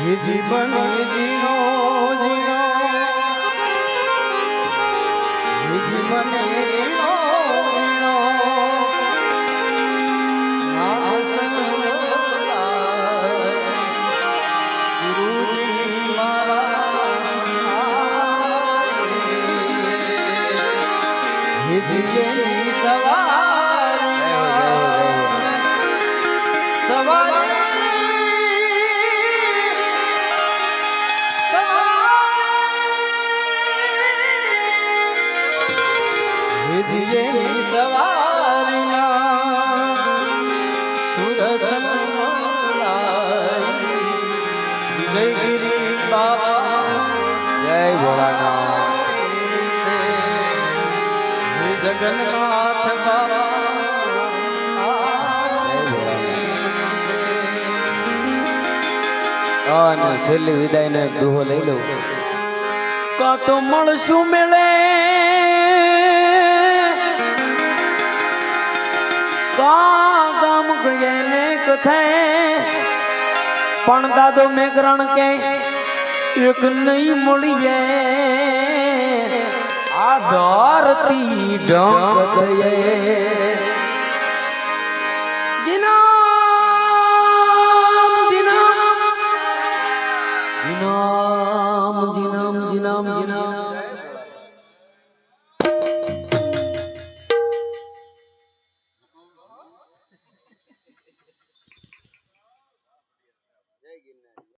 હે જીવન જીનો જીનો. હે જીવન જીનો જીનો. આ સંસાર. ગુરુજી મારા હે જીજેની સવાર સવારે સવારના સુરસ વિજયગીરી બાબા જય ભોળાનાથ જગન્નાથ બાબા અને છેલ્લી વિદાયનો એક દુહો લઈ લઉં. તો મળશું મેળે ગામ ગયે ને કથે પણ દાદો મેઘરણ કે એક નહીં મળીએ. આ ધરતી ઢંગ ગયે. જીનામ જીનામ જીનામ જીનામ ಇದ್ದೀನಿ ನಾನು